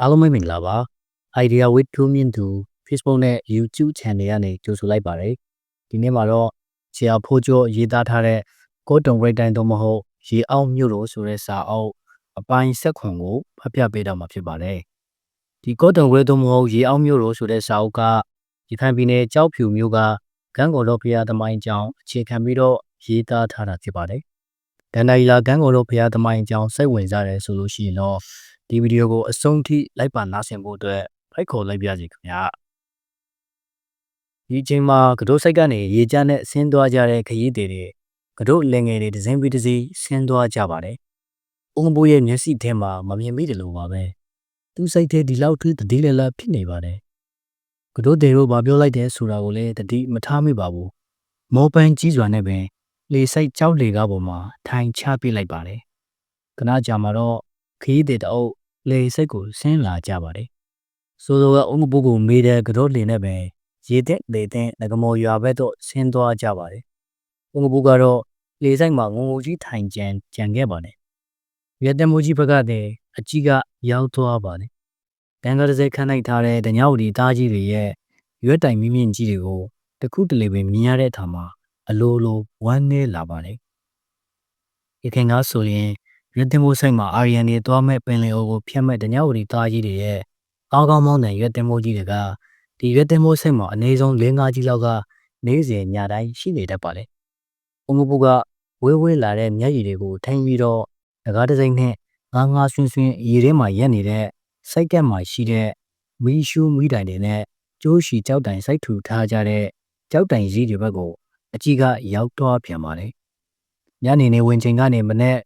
အားလုံးပဲမင်္ဂလာပါ Idea with 2မြင့်သူ Facebook နဲ့ YouTube Channel ကနေကြိုဆိုလိုက်ပါတယ်ဒီနေ့မှာတော့ဆရာဖိုးကျော်ရေးသားထားတဲ့ကိုတုံရိတ်တိုင်းတော့မဟုတ်ရေအောင်မြို့တော်ဆိုတဲ့စာအုပ်အပိုင်းဆက်ခွန်ကိုဖတ်ပြပေးတော့မှာဖြစ်ပါတယ်ဒီကိုတုံရိတ်တော့မဟုတ်ရေအောင်မြို့တော်ဆိုတဲ့စာအုပ်ကရခိုင်ပြည်နယ်ကြောက်ဖြူမြို့ကဂန်းကော်တော်ဖရာသမိုင်းကျောင်းအခြေခံပြီးတော့ရေးသားထားတာဖြစ်ပါတယ်ဒန်နိုင်လာဂန်းကော်တော်ဖရာသမိုင်းကျောင်းစိတ်ဝင်စားတယ်ဆိုလို့ရှိရင်တော့ ဒီဗီဒီယိုကိုအဆုံးထိလိုက်ပါနားဆင်ဖို့အတွက်ဖိတ်ခေါ်လိုက်ပါစီခင်ဗျာဒီအချိန်မှာကတို့စိတ်ကနေရေကြမ်းနဲ့ဆင်းသွားကြတဲ့ခရီးတွေတွေကတို့လင်ငယ်တွေတစ်စင်းပြီးတစ်စီးဆင်းသွားကြပါတယ်။အုံဘိုးရဲ့မျက်စိထဲမှာမမြင်မိတယ်လို့ပါပဲ။သူ့စိတ်ထဲဒီလောက်ထိတတိလလဖြစ်နေပါတယ်။ကတို့တွေတို့ဘာပြောလိုက်တယ်ဆိုတာကိုလည်းတတိမထားမိပါဘူး။မောပန်းကြီးစွာနဲ့ပင်လေစိတ်ကြောက်လေကားပေါ်မှာထိုင်ချပြလိုက်ပါတယ်။ခဏကြာမှာတော့ခရီးတွေတအုပ် လေစိတ်ကိုဆင်းလာကြပါတယ်။ဆိုလိုကအုံဘိုးကိုမေးတဲ့ကတို့လင်နဲ့ပင်ရေတဲ့လေတဲ့ငကမော်ရွာဘက်တော့ဆင်းသွားကြပါတယ်။ဦးငပူကတော့လေဆိုင်မှာငုံငုံကြီးထိုင်ကြံကြံခဲ့ပါတယ်။ရက်တဲ့မိုးကြီးဘက်ကတည်းအကြီးကရောက်သွားပါတယ်။တန်ကတစဲခန်းလိုက်ထားတဲ့ဒညဝတီသားကြီးတွေရဲ့ရွက်တိုင်မြင့်မြင့်ကြီးတွေကိုတခုတလေပင်မြင်ရတဲ့အခါမှာအလိုလိုဝမ်းနည်းလာပါတယ်။ဒီခင်ကဆိုရင် ရက်တဲ့မိုးဆိုင်မှာအာရီယန်တွေသွားမဲ့ပင်လယ်အိုကိုဖျက်မဲ့ဒညဝတီသားကြီးတွေရဲ့ကောင်းကောင်းမောင်းတဲ့ရွက်တဲ့မိုးကြီးတွေကဒီရွက်တင်မိုးစိတ်မှာအနည်းဆုံး၄၅ကြီးလောက်ကနေ့စဉ်ညတိုင်းရှိနေတတ်ပါလေ။အုံမပူကဝဲဝဲလာတဲ့မျက်ရည်တွေကိုထိုင်ပြီးတော့ငကားတစိမ့်နဲ့ငါးငါးဆွင်းဆွင်းရေထဲမှာရက်နေတဲ့စိုက်ကက်မှာရှိတဲ့မီးရှူးမီးတိုင်တွေနဲ့ကျိုးရှီကြောက်တိုင်စိုက်ထူထားကြတဲ့ကြောက်တိုင်ကြီးတွေဘက်ကိုအကြီးကရောက်တော့ပြန်ပါလေ။ညနေနေဝင်ချိန်ကနေမနဲ့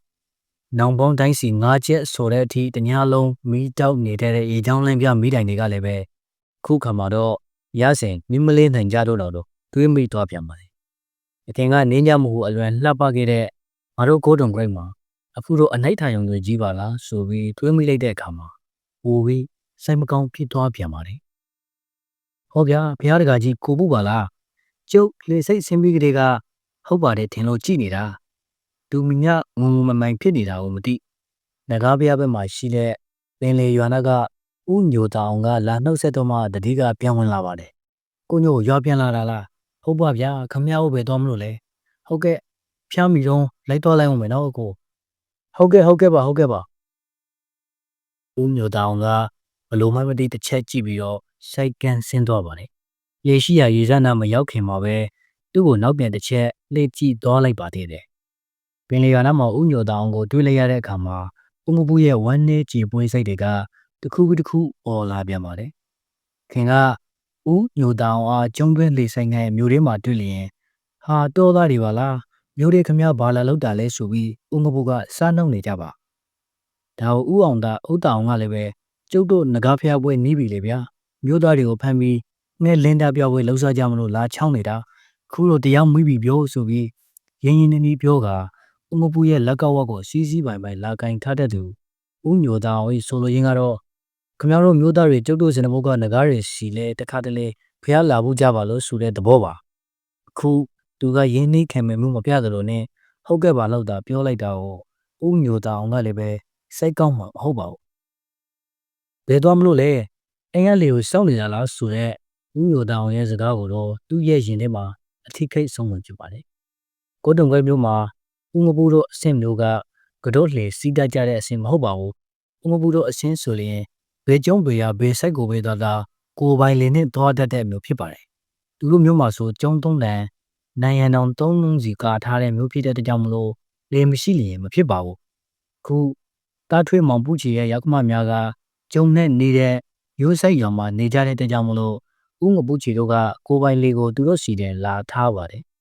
နောင်ပေါင်းတိုင်းစီငါးချက်ဆိုတဲ့အထိတ냐လုံးမီးတောက်နေတဲ့ရေချောင်းလင်းပြမီးတိုင်တွေကလည်းပဲခုခါမှာတော့ရစင်မိမလေးနိုင်ကြတော့တော့တွေးမိသွားပြန်ပါတယ်။အခင်ကနေညမှုအလွန်လှပခဲ့တဲ့ငါတို့ကိုတုံဂရိတ်မှာအခုတော့အနိုင်ထိုင်ုံတွေကြီးပါလားဆိုပြီးတွေးမိလိုက်တဲ့အခါမှာဟိုပြီးစိတ်မကောင်းဖြစ်သွားပြန်ပါတယ်။ဟောဗျာဘုရားတကာကြီးကိုပုပါလားကျုပ်လေစိတ်ဆင်းပြီးကလေးကဟုတ်ပါတယ်ထင်လို့ကြည်နေတာ သူမိညငုံငုံမမိုင်ဖြစ်နေတာကိုမသိငကားဘုရားဘက်မှာရှိတဲ့ပင်လေရွာနာကဦးညိုတောင်ကလာနှုတ်ဆက်တော့မှတတိကပြန်ဝင်လာပါတယ်။ကိုညိုရွာပြန်လာတာလား။ဟုတ်ပါဗျာခမရဟုတ်ပဲတော့မလို့လေ။ဟုတ်ကဲ့ဖျားမီတော့လိုက်တော့လိုက်အောင်မယ်နော်အကို။ဟုတ်ကဲ့ဟုတ်ကဲ့ပါဟုတ်ကဲ့ပါ။ဦးညိုတောင်ကဘလို့မှမသိတစ်ချက်ကြည့်ပြီးတော့စိုက်ကန်ဆင်းသွားပါတယ်။ရေရှိရရေစနာမရောက်ခင်မှာပဲသူ့ကိုနောက်ပြန်တစ်ချက်လှည့်ကြည့်သွားလိုက်ပါသေးတယ်။ပ င်လယ်ယာနာမှာဦးညိုတောင်ကိုတွေးလိုက်ရတဲ့အခါမှာဦးမပူရဲ့ဝမ်းနည်းကြည်ပွေးစိတ်တွေကတခုပြီးတခုអော်လာပြန်ပါတယ်ခင်ကဦးညိုတောင်အားကျုံတွင်းလေဆိုင်ငယ်မျိုးလေးမှာတွေ့လျင်ဟာတော်သားတွေပါလားမျိုးလေးခမရဘာလာလောက်တာလဲဆိုပြီးဦးငပုကစားနှုတ်နေကြပါဒါကိုဦးအောင်သားဥတောင်ကလည်းပဲကျုပ်တို့ငကားဖျားပွဲနီးပြီလေဗျာမျိုးသားတွေကိုဖမ်းပြီးငဲလင်းတာပြောပွဲလှုပ်ရှားကြမလို့လာချောင်းနေတာခုတော့တရားမွေးပြီပြောဆိုပြီးရင်းရင်းနှီးနှီးပြောက ဦးငပုရဲ့လက်ကဝက်ကိုစီးစီးပိုင်ပိုင်လာကင်ထားတတ်သူဦးညိုတောင်၏ဆိုလိုရင်းကတော့ခမတို့မျိုးသားတွေကျုပ်တို့စင်နဘုတ်ကငကားတွေစီလဲတခါတလေဖះလာဖို့ကြပါလို့ဆိုတဲ့သဘောပါအခုသူကရင်းနှီးခံမဲ့မှုမပြသလိုနဲ့ဟုတ်ကဲ့ပါလို့သာပြောလိုက်တာကိုဦးညိုတာအောင်ကလည်းပဲစိတ်ကောင်းမှာမဟုတ်ပါဘူးဘယ်သွားမလို့လဲအိမ်ကလေကိုစောင့်နေကြလားဆိုတော့ဦးညိုတာအောင်ရဲ့စကားကိုတော့သူ့ရဲ့ရင်ထဲမှာအထိခိတ်ဆုံးဝင်ဖြစ်ပါတယ်ကိုတုံခွဲမျိုးမှာ ဦးငပူတို့အဆင့်မျိုးကကတော့လေစီးတတ်ကြတဲ့အဆင့်မဟုတ်ပါဘူးဦးငပူတို့အဆင့်ဆိုရင်ဘယ်ကျုံးပေရဘယ်ဆိုင်ကိုပဲသာသာကိုပိုင်လင်းနဲ့သွားတတ်တဲ့မျိုးဖြစ်ပါတယ်။သူတို့မျိုးမှာဆိုကျုံသုံးတန်နိုင်ရန်တောင်သုံးလုံးစီကာထားတဲ့မျိုးဖြစ်တဲ့ကြောင့်မလို့လေမရှိလျင်မဖြစ်ပါဘူး။ခုတားထွေးမောင်ပူချီရဲ့ရောက်မများကကျုံနဲ့နေတဲ့ရိုးဆိုင်ရောင်မှာနေကြတဲ့ကြောင့်မလို့ဦးငပူချီတို့ကကိုပိုင်လေးကိုသူတို့စီတဲ့လာထားပါတယ်။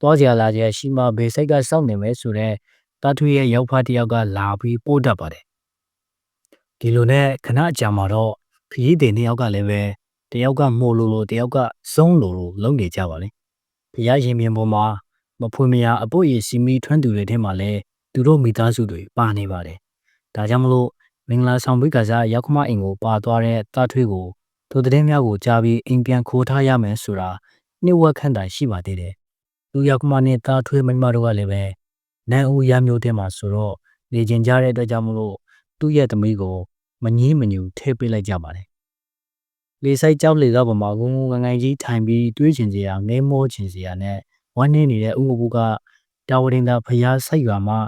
သွားကြလာကြရှိမှဘေစိတ်ကစောင့်နေမယ်ဆိုတော့တားထွေးရဲ့ရောက်ဖားတယောက်ကလာပြီးပို့တတ်ပါတယ်ဒီလိုနဲ့ခဏအကြာမှာတော့ခရီးသည်နှစ်ယောက်ကလည်းပဲတယောက်ကမှုလို့လို့တယောက်ကစုံးလို့လို့လုံနေကြပါလေဖះရင်မြင်ပေါ်မှာမဖွေမရအပုတ်ရစီမီထွန်းသူတွေထဲမှာလည်းသူတို့မိသားစုတွေပါနေပါတယ်ဒါကြောင့်မလို့မင်္ဂလာဆောင်ဘိကစားရောက်ခမအိမ်ကိုပါသွားတဲ့တာထွေးကိုတို့တဲ့များကိုကြားပြီးအိမ်ပြန်ခိုးထားရမယ်ဆိုတာနှိဝက်ခန့်တိုင်ရှိပါသေးတယ် သူရောက်ခမနဲ့တာထွေးမိမတို့ကလည်းပဲနန်းဦးရမျိုးတဲ့မှာဆိုတော့နေကျင်ကြတဲ့အတွက်ကြောင့်မလို့သူ့ရဲ့သမီးကိုမငင်းမညူထည့်ပေးလိုက်ကြပါတယ်။လေဆိုင်ကြောက်လေကပေါ်မှာငုံငုံငငိုင်ကြီးထိုင်ပြီးတွေးချင်စရာငဲမောချင်စရာနဲ့ဝမ်းနေနေတဲ့ဥမဘူးကတာဝရင်သာဖျားဆိုင်ရွာမှာ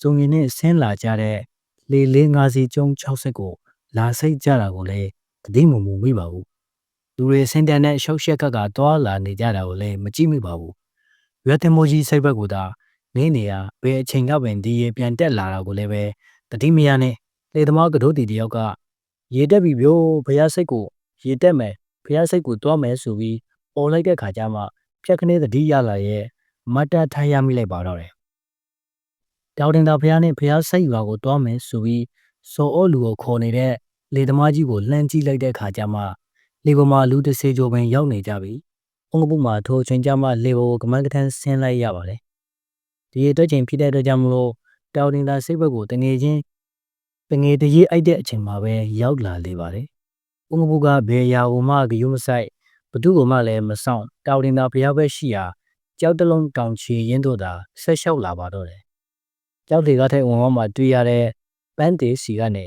စုံရင်နဲ့ဆင်းလာကြတဲ့လေလေးငါးစီကျုံ60ကိုလာစိတ်ကြတာကိုလည်းတတိမမူမိပါဘူး။လူတွေစင်တန်နဲ့ရှောက်ရှက်ကကတွာလာနေကြတာကိုလည်းမကြည့်မိပါဘူး။ ရွက်တင်မိုးကြီးစိတ်ဘက်ကိုသာနေနေရဘယ်အချိန်ကပင်ဒီရေပြန်တက်လာတာကိုလည်းပဲတတိမရနဲ့လေသမားကတို့တီတယောက်ကရေတက်ပြီဗျို့ဖျားစိတ်ကိုရေတက်မယ်ဖျားစိတ်ကိုတွားမယ်ဆိုပြီးပေါ်လိုက်တဲ့ခါကျမှဖြက်ခနဲ့တတိရလာရဲ့မတ်တထိုင်ရမိလိုက်ပါတော့တယ်။တောင်တင်သာဖျားနဲ့ဖျားစိတ်ရွာကိုတွားမယ်ဆိုပြီးစော်အောလူကိုခေါ်နေတဲ့လေသမားကြီးကိုလှမ်းကြည့်လိုက်တဲ့ခါကျမှလေပေါ်မှာလူတစ်စေကျော်ပင်ရောက်နေကြပြီ။ အုံကပုမှာထိုချိန်ကျမှလေပေါ်ကိုကမန်းကထန်းဆင်းလိုက်ရပါတယ်။ဒီအတွက်ချိန်ဖြစ်တဲ့အတွက်ကြောင့်မလို့တောင်တင်သာစိတ်ဘက်ကိုတငယ်ချင်းပငယ်တရေအိုက်တဲ့အချိန်မှာပဲရောက်လာလေပါတယ်။ဥငပုကဘယ်ရာကိုမှဂယုမဆိုင်ဘသူ့ကိုမှလည်းမဆောင်တောင်တင်သာဖျားပဲရှိရာကြောက်တလုံးတောင်ချီရင်းတို့သာဆက်လျှောက်လာပါတော့တယ်။ကြောက်တွေကထက်ဝင်ဝမှာတွေ့ရတဲ့ပန်းတေစီကနေ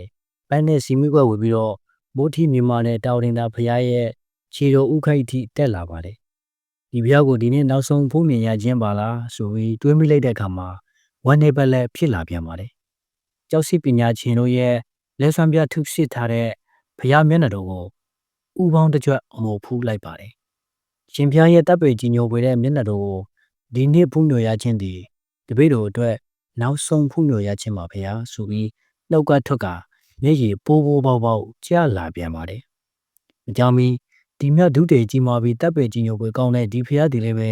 ပန်းနဲ့စီမိကွက်ဝင်ပြီးတော့မိုးထီမြန်မာနဲ့တောင်တင်သာဖျားရဲ့ခြေတော်ဥခိုက်ထိတက်လာပါတယ်။ ဒီဘုရားကိုဒီနေ့နောက်ဆုံးဖုံးမြင်ရခြင်းပါလားဆိုပြီးတွေးမိလိုက်တဲ့အခါမှာဝမ်းနေပလက်ဖြစ်လာပြန်ပါတယ်။ကြောက်စစ်ပညာရှင်တို့ရဲ့လက်ဆွမ်းပြထုစစ်ထားတဲ့ဘုရားမျက်နှာတော်ကိုဥပေါင်းတစ်ကြွအမို့ဖူးလိုက်ပါတယ်။ရှင်ဘုရားရဲ့တပ်ပေကြီးညိုပွေတဲ့မျက်နှာတော်ကိုဒီနေ့ဖူးညိုရခြင်းဒီတပည့်တော်အတွက်နောက်ဆုံးဖူးညိုရခြင်းပါဘုရားဆိုပြီးနှုတ်ကထွက်ကမျက်ရည်ပိုးပိုးပေါက်ပေါက်ကျလာပြန်ပါတယ်။မကြောင်မီ ဒီမြတ်ဒုတေကြီးမာပြီးတပ်ပေကြီးညိုပွေကောင်းတဲ့ဒီဖုရားဒီလေးပဲ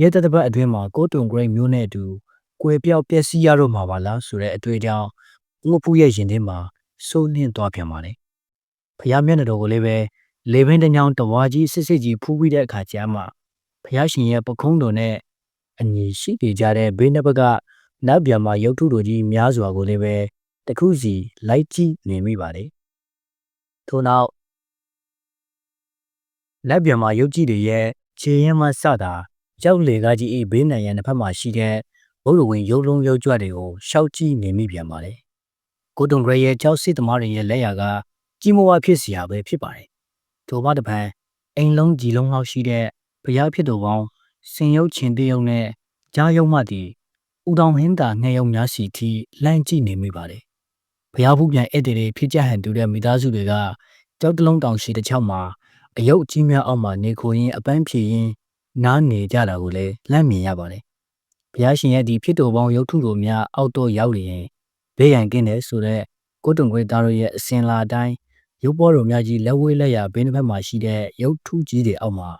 ရဲတတပတ်အတွင်းမှာကိုတုံဂရိတ်မျိုးနဲ့အတူကွယ်ပြောက်ပျက်စီးရတော့မှာပါလားဆိုတဲ့အတွေ့အကြောင်းငုတ်ဖူးရဲ့ရင်ထဲမှာစိုးနှင်းသွားပြန်ပါတယ်။ဖះမျက်နှာတော်ကိုလည်းပဲလေဘင်းတညောင်တဝါကြီးစစ်စစ်ကြီးဖူးပြီးတဲ့အခါကျမှဖះရှင်ရဲ့ပခုံးတော်နဲ့အညီရှိနေကြတဲ့ဘေးနှစ်ဘက်ကနတ်ဗျာမှာရုပ်ထုတော်ကြီးများစွာကိုလည်းပဲတခုစီလိုက်ကြည့်နေမိပါတယ်။ထို့နောက် လက်ပြန်မှာရုပ်ကြည်တွေရဲ့ခြေရင်းမှစတာကြောက်လေကားကြီးဤဘေးနံရံတစ်ဖက်မှာရှိတဲ့ဘုလိုဝင်ရုပ်လုံးရုပ်ကြွတွေကိုရှောက်ကြည့်နေမိပြန်ပါတယ်။ကိုတုံဂရရဲ့ကြောက်စစ်သမားတွေရဲ့လက်ရာကကြီးမွားဖြစ်စရာပဲဖြစ်ပါတယ်။ထို့မှတပံအိမ်လုံးကြီးလုံးလောက်ရှိတဲ့ဘုရားဖြစ်တော်ပေါင်းဆင်ယုတ်ချင်းတယုံနဲ့ကြားယုံမှသည်ဥတောင်ဟင်းတာငှဲယုံများစီထိလှမ်းကြည့်နေမိပါတယ်။ဘုရားဖူးပြန်ဧည့်သည်တွေဖြစ်ကြဟန်တူတဲ့မိသားစုတွေကကြောက်တလုံးတောင်ရှိတဲ့ချောက်မှာ အယုတ်ကြီးများအောက်မှာနေခိုရင်းအပန်းဖြေရင်းနားနေကြတာကိုလည်းလှမ်းမြင်ရပါတယ်။ဘုရားရှင်ရဲ့ဒီဖြစ်တော်ပေါင်းရုပ်ထုတော်များအောက်တော့ရောက်လျင်ဘေးရန်ကင်းတယ်ဆိုတော့ကိုတုံခွေသားတို့ရဲ့အစင်လာတိုင်းရုပ်ပေါ်တော်များကြီးလက်ဝဲလက်ရဘေးတစ်ဖက်မှာရှိတဲ့ရုပ်ထုကြီးတွေအောက်မှာ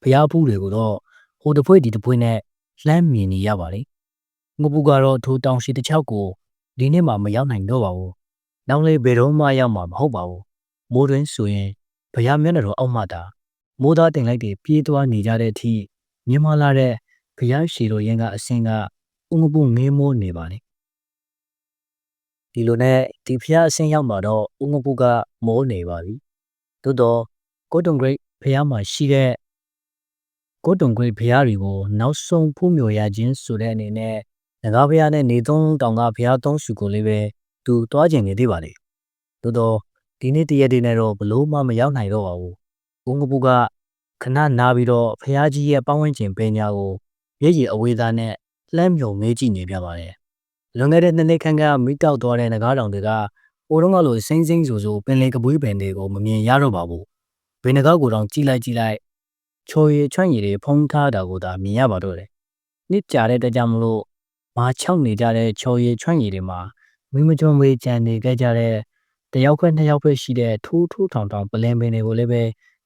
ဘုရားဖူးတွေကိုတော့ဟိုတစ်ဖွဲဒီတစ်ဖွဲနဲ့လှမ်းမြင်နေရပါတယ်။ငုပူကတော့ထိုတောင်ရှိတစ်ချောက်ကိုဒီနေ့မှမရောက်နိုင်တော့ပါဘူး။နောက်လေးဘယ်တော့မှရောက်မှာမဟုတ်ပါဘူး။မိုးတွင်ဆိုရင် ဘုရားမျက်နှာတော်အောက်မှတာမိုးသားတင်လိုက်တွေပြေးသွားနေကြတဲ့အထိမြင်မလာတဲ့ဘုရားရှည်တော်ရင်ကအစင်ကဥငပုငေးမိုးနေပါလေဒီလိုနဲ့ဒီဖျားအဆင်းရောက်မှာတော့ဦးငပုကမိုးနေပါပြီသို့တော့ကိုတုံဂရိတ်ဖျားမှာရှိတဲ့ကိုတုံဂရိတ်ဖျားတွေကိုနောက်ဆုံးဖူးမြော်ရခြင်းဆိုတဲ့အနေနဲ့ငကားဖျားနဲ့နေသုံးတောင်ကဖျားသုံးစုကိုလေးပဲသူတွားကျင်နေသေးပါလေသို့တော့ ဒီနေ့တရက်တည်းနဲ့တော့ဘလို့မှမရောက်နိုင်တော့ပါဘူးဦးငပုကခဏနားပြီးတော့ဖျားကြီးရဲ့ပတ်ဝန်းကျင်ပင်ညာကိုမျက်ရည်အဝေးသားနဲ့လှမ်းမြုံမေးကြည့်နေပြပါတယ်လွန်ခဲ့တဲ့နှစ်နှစ်ခန့်ကမိတောက်သွားတဲ့ငကားတောင်တွေကဟိုတုန်းကလိုစိမ့်စိမ့်ဆူဆူပင်လေကပွေးပင်တွေကိုမမြင်ရတော့ပါဘူး။ဘယ်ငကားကိုတောင်ကြည့်လိုက်ကြည့်လိုက်ချိုရည်ချွန့်ရည်တွေဖုံးထားတာကိုသာမြင်ရပါတော့တယ်။နှစ်ကြာတဲ့တကြမလို့မာချောက်နေကြတဲ့ချိုရည်ချွန့်ရည်တွေမှာမိမကျွမ်းမေးကြံနေခဲ့ကြတဲ့ တယောက်ခွဲနှစ်ယောက်ပဲရှိတဲ့ထိုးထိုးထောင်ထောင်ပလင်ပင်တွေကိုလည်းပဲ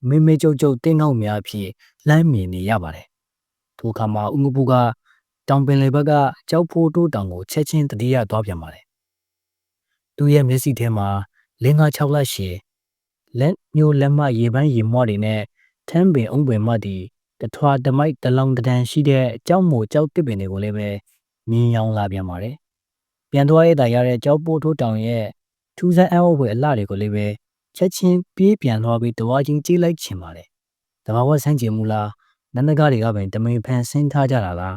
မေမေကြုတ်ကြုတ်တင်းငေါက်များအဖြစ်လှမ်းမြင်နေရပါတယ်။ထိုအခါမှာဥငပုကတောင်ပင်လေဘက်ကကြောက်ဖိုးတိုးတောင်ကိုချက်ချင်းတတိယသွားပြန်ပါတယ်။သူ့ရဲ့မျက်စိထဲမှာလင်းကား6လက်ရှည်လက်မျိုးလက်မရေပန်းရေမွှတွေနဲ့ထမ်းပင်အုံပင်မတီတထွာတမိုက်တလောင်တဒန်ရှိတဲ့ကြောက်မိုကြောက်တစ်ပင်တွေကိုလည်းပဲမြင်ရောင်လာပြန်ပါတယ်။ပြန်သွားရတဲ့ရတဲ့ကြောက်ပိုးထိုးတောင်ရဲ့ ထူးဆန်းအံ့ဩဖွယ်အလှတွေကိုလည်းပဲချက်ချင်းပြေးပြန်သွားပြီးတဝါချင်းကြည့်လိုက်ချင်ပါတယ်။တဘာဝဆန်းကျင်မူလားနန္ဒကားတွေကပင်တမင်ဖန်ဆင်းထားကြတာလား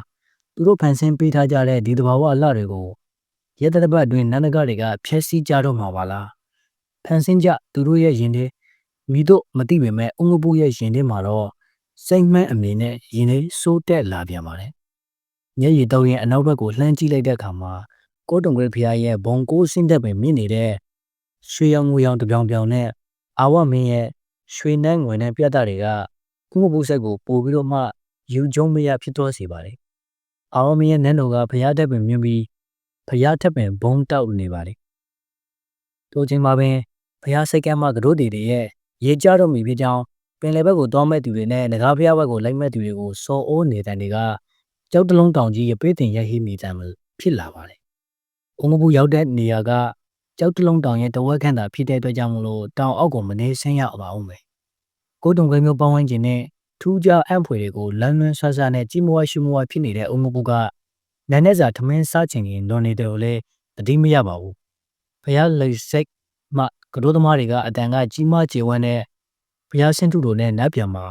သူတို့ဖန်ဆင်းပေးထားကြတဲ့ဒီတဘာဝအလှတွေကိုရဲတတပတ်အတွင်းနန္ဒကတွေကဖျက်ဆီးကြတော့မှာပါလားဖန်ဆင်းကြသူတို့ရဲ့ရင်ထဲမိတို့မသိပေမဲ့အုံငပူရဲ့ရင်ထဲမှာတော့စိတ်မှန်းအမြင်နဲ့ရင်ထဲစိုးတက်လာပြန်ပါတယ်။မျက်ရည်တော့ရင်အနောက်ဘက်ကိုလှမ်းကြည့်လိုက်တဲ့အခါမှာကိုတုံခွေဖျားရဲ့ဘုံကိုဆင်းသက်ပင်မြင့်နေတဲ့ ရွှေရောင်ငွေရောင်တပြောင်ပြောင်နဲ့အာဝမင်းရဲ့ရွှေနှန်းငွေနဲ့ပြတ်တာတွေကကုမပူဆက်ကိုပို့ပြီးတော့မှယူကျုံမရဖြစ်သွားစေပါတယ်။အာဝမင်းရဲ့နန်းတော်ကဖျားတက်ပင်မြင့်ပြီးဖျားထက်ပင်ဘုံတောက်နေပါတယ်။တို့ချင်းမှာပင်ဖျားစိတ်ကမ်းမှကတို့တီတွေရဲ့ရေကြတော့မိဖြစ်ကြောင်းပင်လယ်ဘက်ကိုတောမဲ့သူတွေနဲ့ငကားဖျားဘက်ကိုလိုက်မဲ့သူတွေကိုစော်အိုးနေတဲ့တွေကကြောက်တလုံးတောင်ကြီးရပေးတင်ရဟိမိတမ်းဖြစ်လာပါတယ်။အုံမပူရောက်တဲ့နေရာက ကြောက်တလုံးတောင်ရဲ့တဝက်ခန့်သာဖြစ်တဲ့အတွက်ကြောင့်မလို့တောင်အောက်ကိုမနေဆင်းရပါအောင်ပဲ။ကိုတုံခွေမျိုးပေါင်းဝန်းကျင်နဲ့ထူးခြားအံ့ဖွယ်တွေကိုလမ်းလွန်းဆဆနဲ့ကြီးမွားရှိမွားဖြစ်နေတဲ့အုံမပူကနန်းနဲ့စာထမင်းစားချင်ရင်လွန်နေတယ်လို့လည်းတတိမရပါဘူး။ဖျားလိတ်စိတ်မှကတို့သမားတွေကအတန်ကကြီးမားကျေဝန်းတဲ့ဘုရားဆင်းထုတို့နဲ့နတ်ပြန်မှာ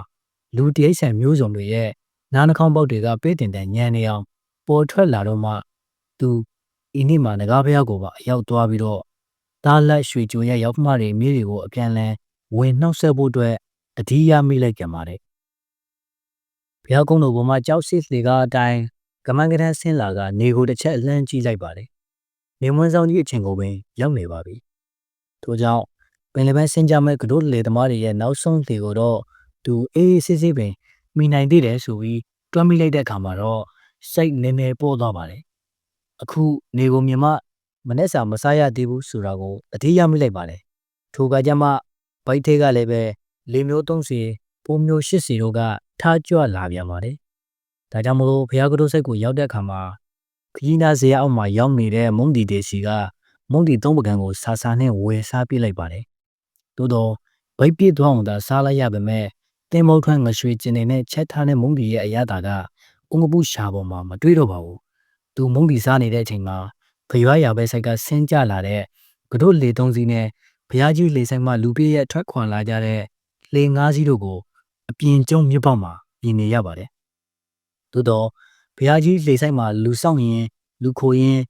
လူတရိษံမျိုးစုံတွေရဲ့နားနှာခေါင်းပေါက်တွေကပေးတင်တဲ့ညံနေအောင်ပေါ်ထွက်လာတော့မှသူဤနေ့မှာငကားဘုရားကိုပါအရောက်သွားပြီးတော့ ဒါလက်ရွှေကြိုရဲ့ရောက်မှတွေမြေတွေကိုအပြန်လန်းဝင်နှောက်ဆက်ဖို့အတွက်တတိယမိလိုက်ကြပါတယ်ဘုရားကုန်းတော်ပေါ်မှာကြောက်စစ်တွေကအတိုင်းကမန်ကတန်းဆင်းလာကနေကိုတစ်ချက်အလှမ်းကြည့်လိုက်ပါတယ်နေမွန်းဆောင်ကြီးအချိန်ကိုပင်ရောက်နေပါပြီထို့ကြောင့်ပင်လယ်ဘက်ဆင်းကြမဲ့ကတို့လေသမားတွေရဲ့နောက်ဆုံးလေကိုတော့သူအေးအေးဆေးဆေးပင်မိနိုင်သေးတယ်ဆိုပြီးတွမ်းမိလိုက်တဲ့အခါမှာတော့စိတ်နည်းနည်းပို့သွားပါတယ်အခုနေကိုမြင်မ မနဲ့စာမစားရသေးဘူးဆိုတာကိုအတိရမိလိုက်ပါတယ်ထိုကကြမှာဘိုက်သေးကလည်းပဲလေမျိုး30ပိုးမျိုး80တို့ကထားကြွလာပြန်ပါတယ်ဒါကြောင့်မလို့ဘုရားကတို့စိတ်ကိုရောက်တဲ့အခါမှာခကြီးနာဇေယျအောက်မှာရောက်နေတဲ့မုန်ဒီတေစီကမုန်ဒီသုံးပကံကိုဆာဆာနဲ့ဝယ်စားပြလိုက်ပါတယ်သို့တော့ဗိတ်ပြည့်သွားအောင်သာစားလိုက်ရပါမယ်တင်မုတ်ထွန်းငရွှေကျင်နေတဲ့ချက်ထားတဲ့မုန်ဒီရဲ့အရသာကအုံကပုရှာပေါ်မှာမတွေ့တော့ပါဘူးသူမုန်ဒီစားနေတဲ့အချိန်မှာ ဖရွားရပဲဆိုင်ကဆင်းကြလာတဲ့ကတို့လေသုံးစီးနဲ့ဘုရားကြီးလေဆိုင်မှလူပြည့်ရဲ့ထွက်ခွာလာကြတဲ့လေငါးစီးတို့ကိုအပြင်ကျုံမြစ်ပေါက်မှာပြင်နေရပါတယ်သို့တော့ဘုရားကြီးလေဆိုင်မှာလူဆောင်ရင်လူခိုရင်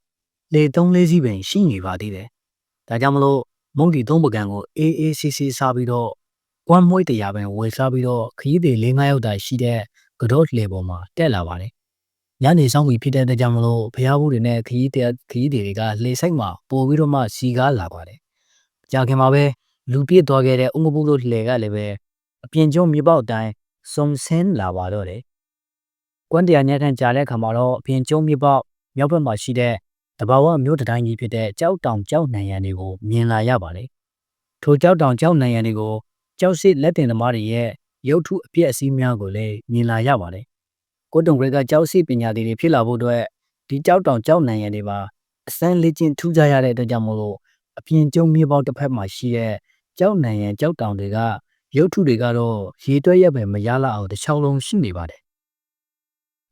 လေသုံးလေးစီးပင်ရှိနေပါသေးတယ်ဒါကြောင့်မလို့မုန်ဒီသုံးပကံကိုအေးအေးဆေးဆေးစားပြီးတော့ကွမ်းမွှေးတရားပင်ဝယ်စားပြီးတော့ခရီးသည်၄၅ယောက်တာရှိတဲ့ကတော့လေပေါ်မှာတက်လာပါတယ် ညနေဆောင်ပြီးဖြစ်တဲ့အတွက်ကြောင့်မလို့ဖျားဘူးတွေနဲ့ခရီးတဲ့ခရီးတွေကလေဆိုင်မှာပို့ပြီးတော့မှစီကားလာပါတယ်ကြာခင်မှာပဲလူပြည့်သွားခဲ့တဲ့အုံကပူလို့လှေကလည်းပဲအပြင်ကျုံမြေပေါက်တိုင်းစုံဆင်းလာပါတော့တယ်ကွမ်းတရားညခန့်ကြာတဲ့အခါမှာတော့အပြင်ကျုံမြေပေါက်မြောက်ဘက်မှာရှိတဲ့တဘာဝမြို့တတိုင်းကြီးဖြစ်တဲ့ကြောက်တောင်ကြောက်နံရံတွေကိုမြင်လာရပါတယ်ထိုကြောက်တောင်ကြောက်နံရံတွေကိုကြောက်စစ်လက်တင်သမားတွေရဲ့ရုပ်ထုအပြည့်အစည်းများကိုလည်းမြင်လာရပါတယ် ကိုတုံဂရက်ကကြောက်စစ်ပညာတွေဖြစ်လာဖို့အတွက်ဒီကြောက်တောင်ကြောက်နံရံတွေပါအစမ်းလေ့ကျင့်ထူးခြားရတဲ့အတွက်ကြောင့်မို့လို့အပြင်ကျုံမြေပေါက်တစ်ဖက်မှာရှိတဲ့ကြောက်နံရံကြောက်တောင်တွေကရုပ်ထုတွေကတော့ရေတွက်ရက်ပဲမရလောက်အောင်တစ်ချောင်းလုံးရှိနေပါတယ်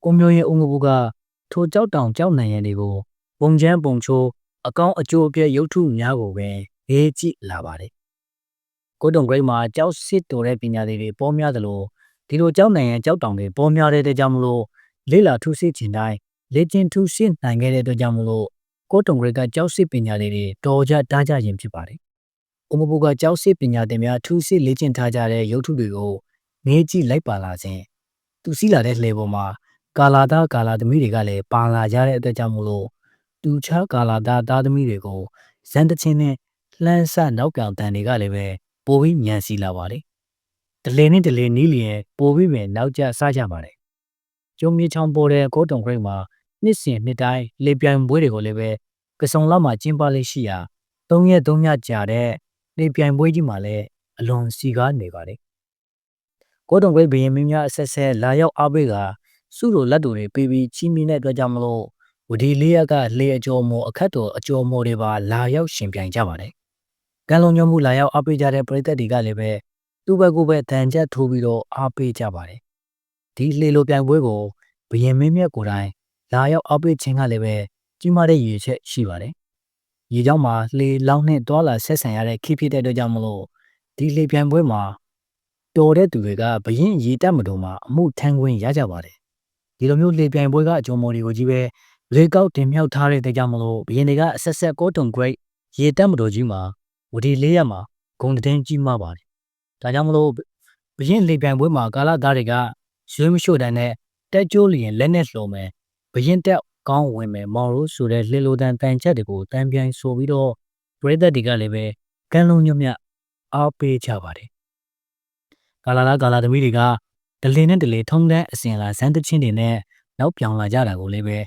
ကိုမျိုးရဲ့အုံငဘူကထိုကြောက်တောင်ကြောက်နံရံတွေကိုပုံချမ်းပုံချိုးအကောင်းအကျိုးအပြည့်ရုပ်ထုများကိုပဲရေးကြည့်လာပါတယ်ကိုတုံဂရိတ်မှာကြောက်စစ်တော်တဲ့ပညာတွေပေါ်များသလို ဒီလိုကြောက်နိုင်ရင်ကြောက်တောင်တွေပေါ်များတဲ့အတွက်ကြောင့်မလို့လေးလာထုစစ်ခြင်းတိုင်းလေ့ကျင့်ထုစစ်နိုင်ခဲ့တဲ့အတွက်ကြောင့်မလို့ကိုတုံဂရိတ်ကကြောက်စစ်ပညာတွေတော်ကြတားကြခြင်းဖြစ်ပါတယ်။အမဘူကကြောက်စစ်ပညာသင်များထုစစ်လေ့ကျင့်ထားကြတဲ့ရုပ်ထုတွေကိုနေကြည့်လိုက်ပါလာခြင်းသူစီးလာတဲ့လှေပေါ်မှာကာလာသားကာလာသမီးတွေကလည်းပါလာကြတဲ့အတွက်ကြောင့်မလို့သူချကာလာသားသားသမီးတွေကိုဇန်တချင်းနဲ့လှမ်းဆနောက်ပြောင်တန်တွေကလည်းပဲပိုပြီးညံစီလာပါတ ယ်။တလေနဲ့တလေနီးလျင်ပိုပြီးပဲနောက်ကျစားကြပါတယ်။ကျုံမြေချောင်းပေါ်တဲ့ကိုတုံခရိတ်မှာနှစ်စဉ်နှစ်တိုင်းလေပြိုင်ပွဲတွေကိုလည်းပဲကစုံလောက်မှာကျင်းပလေးရှိရာ၃ရက်၃ညကြာတဲ့လေပြိုင်ပွဲကြီးမှာလည်းအလွန်စီကားနေပါတယ်။ကိုတုံခရိတ်ဘရင်မင်းများအဆက်ဆက်လာရောက်အားပေးကစုလိုလက်တူတွေပေးပြီးချီးမြှင့်တဲ့အတွက်ကြောင့်မလို့ဝဒီလေးရက်ကလေအကျော်မော်အခတ်တော်အကျော်မော်တွေပါလာရောက်ရှင်ပြိုင်ကြပါတယ်။ကံလုံးညမှုလာရောက်အားပေးကြတဲ့ပရိသတ်တွေကလည်းပဲ သူ့ဘက်ကိုပဲတန်ကြပ်ထိုးပြီးတော့အားပေးကြပါတယ်။ဒီလေလိုပြိုင်ပွဲကိုဘယင်မင်းမြတ်ကိုယ်တိုင်လာရောက်အားပေးခြင်းကလည်းပဲကြီးမားတဲ့ရည်ရွယ်ချက်ရှိပါတယ်။ရေကြောင်းမှာလေလောင်းနဲ့တွာလာဆက်ဆံရတဲ့ခိဖြစ်တဲ့အတွက်ကြောင့်မလို့ဒီလေပြိုင်ပွဲမှာတော်တဲ့သူတွေကဘရင်ရေတက်မတော်မှာအမှုထမ်းခွင့်ရကြပါတယ်။ဒီလိုမျိုးလေပြိုင်ပွဲကအကြုံမော်တွေကိုကြီးပဲရေကောက်တင်မြောက်ထားတဲ့တဲ့ကြောင့်မလို့ဘရင်တွေကအဆက်ဆက်ကိုတုံ great ရေတက်မတော်ကြီးမှာဝတီလေးရက်မှာဂုံတင်းကြီးမားပါတယ် ဒါကြောင့်မလို့ဘရင်လေပြိုင်ပွဲမှာကာလာသားတွေကရွေးမရှို့တဲ့နဲ့တက်ကြိုးလျင်လက်နဲ့လှုံမယ်ဘရင်တက်ကောင်းဝင်မယ်မော်ရိုဆိုတဲ့လှေလိုတန်တန်ချက်တွေကိုတန်ပြိုင်ဆိုပြီးတော့ပရိသတ်တွေကလည်းပဲကန်းလုံးညွတ်မြအားပေးကြပါတယ်ကာလာလာကာလာသမီးတွေကဒလင်းနဲ့ဒလေထုံတန်းအစဉ်လာဇန်တချင်းတွေနဲ့နောက်ပြောင်လာကြတာကိုလည်းပဲ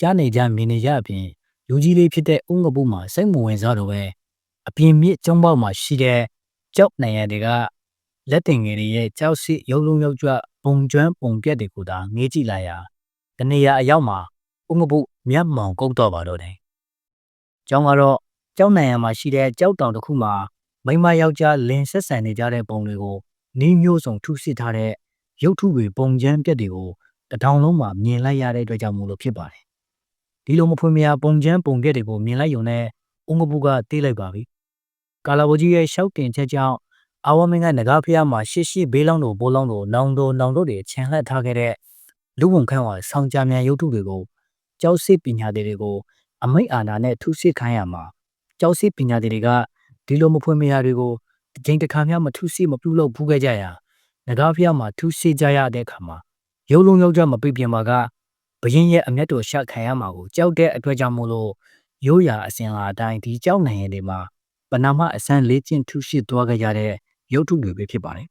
ကြားနေကြမြင်နေကြအပြင်ယူကြီးလေးဖြစ်တဲ့ဥငပုမှာစိတ်မဝင်စားတော့ပဲအပြင်မြစ်ကျုံးပေါက်မှာရှိတဲ့ကြောက်နိုင်ရတွေက လက်တင်ငယ်တွေရဲ့ကြောက်စစ်ရုပ်လုံးရုပ်ကြွပုံကျွမ်းပုံပြက်တွေကိုသာငေးကြည့်လိုက်ရာတနေရာအရောက်မှာဥငပုမျက်မှောင်ကုတ်တော့ပါတော့တယ်။ကျောင်းကတော့ကြောက်နိုင်ရမှာရှိတဲ့ကြောက်တောင်တစ်ခုမှာမိမယောက်ျားလင်ဆက်ဆံနေကြတဲ့ပုံတွေကိုနီးမျိုးစုံထုစစ်ထားတဲ့ရုပ်ထုတွေပုံကျမ်းပြက်တွေကိုတထောင်လုံးမှာမြင်လိုက်ရတဲ့အတွက်ကြောင့်မို့လို့ဖြစ်ပါတယ်။ဒီလိုမဖွင့်မရပုံကျမ်းပုံပြက်တွေကိုမြင်လိုက်ရုံနဲ့ဥငပုကတေးလိုက်ပါပြီ။ကာလာဘိုကြီးရဲ့ရှောက်တင်ချက်ကြောင့် အာဝမင်းကငကားဖျားမှာရှစ်ရှိဘေးလောင်းတို့ဘိုးလောင်းတို့နောင်တို့နောင်တို့တွေခြံလှက်ထားခဲ့တဲ့လူဝန်ခန့်ဝါဆောင်းကြမြန်ရုပ်ထုတွေကိုကြောက်စစ်ပညာတွေကိုအမိတ်အာဏာနဲ့ထုစစ်ခိုင်းရမှာကြောက်စစ်ပညာတွေကဒီလိုမဖွင့်မရတွေကိုအချိန်တစ်ခါမှမထုစစ်မပြုလုပ်ဘူးခဲ့ကြရာငကားဖျားမှာထုစစ်ကြရတဲ့အခါမှာရုပ်လုံးရုပ်ကြမပြပြင်ပါကဘရင်ရဲ့အမျက်တော်ရှခံရမှာကိုကြောက်တဲ့အတွက်ကြောင့်မို့လို့ရိုးရာအစဉ်လာအတိုင်းဒီကြောက်နိုင်ရင်တွေမှာပနာမအစမ်းလေးကျင့်ထုရှိသွားကြရတဲ့ ရုပ်ထုတွေပဲဖြစ်ပါတယ်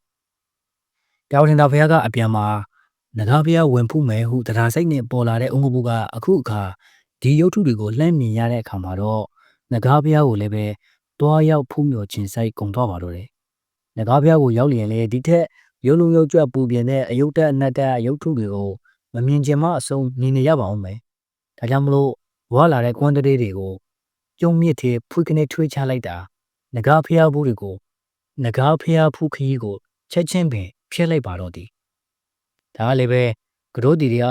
။တောင်တင်တော်ဘုရားကအပြန်မှာနဂါဘုရားဝင်ဖူးမယ်ဟုတရားစိတ်နဲ့ပေါ်လာတဲ့အုံးကပုကအခုအခါဒီရုပ်ထုတွေကိုလှမ်းမြင်ရတဲ့အခါမှာတော့နဂါဘုရားကိုလည်းပဲတွားရောက်ဖူးမြော်ခြင်းစိုက်ကုန်တော့ပါတော့တယ်။နဂါဘုရားကိုရောက်လျင်လေဒီထက်ရုပ်လုံးရုပ်ကြွပူပြင်းတဲ့အယုတ်တက်အနတ်တက်ရုပ်ထုတွေကိုမမြင်ချင်မှအဆုံးမြင်နေရပါအောင်မယ်။ဒါကြောင့်မလို့ဝါလာတဲ့ကွမ်းတရေတွေကိုကျုံမြစ်ထဲဖွေးကနေထွေးချလိုက်တာငကားဖျားဘူးတွေကို ငကားဖျားဖူးခရီးကိုချက်ချင်းပင်ဖျက်လိုက်ပါတော့သည်ဒါကလည်းပဲကတို့တီတွေက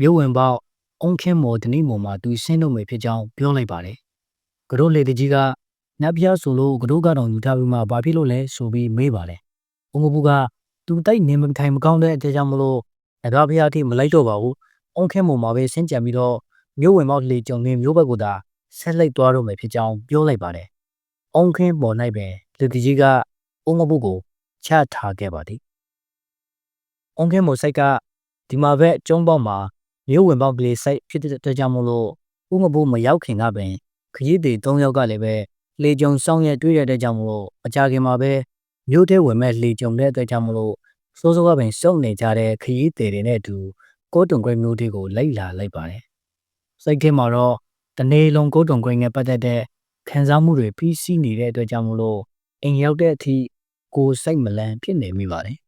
မြို့ဝင်ပေါက်အုံခင်းမော်တနိမော်မှာသူဆင်းလို့မေဖြစ်ကြောင်းပြောလိုက်ပါတယ်ကတို့လေတကြီးကနတ်ဖျားဆိုလို့ကတို့ကတော့ယူထားပြီးမှဘာဖြစ်လို့လဲဆိုပြီးမေးပါတယ်အုံကပူကသူတိုက်နေမထိုင်မကောင်းတဲ့အကြောင်းမလို့ငကားဖျားထိမလိုက်တော့ပါဘူးအုံခင်းမော်မှာပဲဆင်းကြံပြီးတော့မြို့ဝင်ပေါက်လေကြုံနေမြို့ဘက်ကသာဆက်လိုက်သွားတော့မယ်ဖြစ်ကြောင်းပြောလိုက်ပါတယ်အုံခင်းပေါ်၌ပင်လူတီကြီးက အုံငပုကိုချထားခဲ့ပါသည်အုံခင်းမိုစိတ်ကဒီမှာဘက်ကျုံးပေါက်မှာမြို့ဝင်ပေါက်ကလေးစိတ်ဖြစ်တဲ့ကြောင့်မလို့ဥငပုမရောက်ခင်ကပင်ခရီးတွေ၃ယောက်ကလည်းပဲလေကြုံဆောင်ရတွေ့ရတဲ့ကြောင့်မလို့အကြခင်မှာပဲမြို့ထဲဝင်မဲ့လေကြုံတဲ့အတွက်ကြောင့်မလို့စိုးစိုးကပင်စုံနေကြတဲ့ခရီးတွေတွေနဲ့အတူကိုတုံခွဲမျိုးတွေကိုလိုက်လာလိုက်ပါတယ်စိတ်ထဲမှာတော့တနေ့လုံးကိုတုံခွဲနဲ့ပတ်သက်တဲ့ခံစားမှုတွေပြီးစီးနေတဲ့အတွက်ကြောင့်မလို့အိမ်ရောက်တဲ့အထိ ကိုစိတ်မလန်းဖြစ်နေမိပါတယ်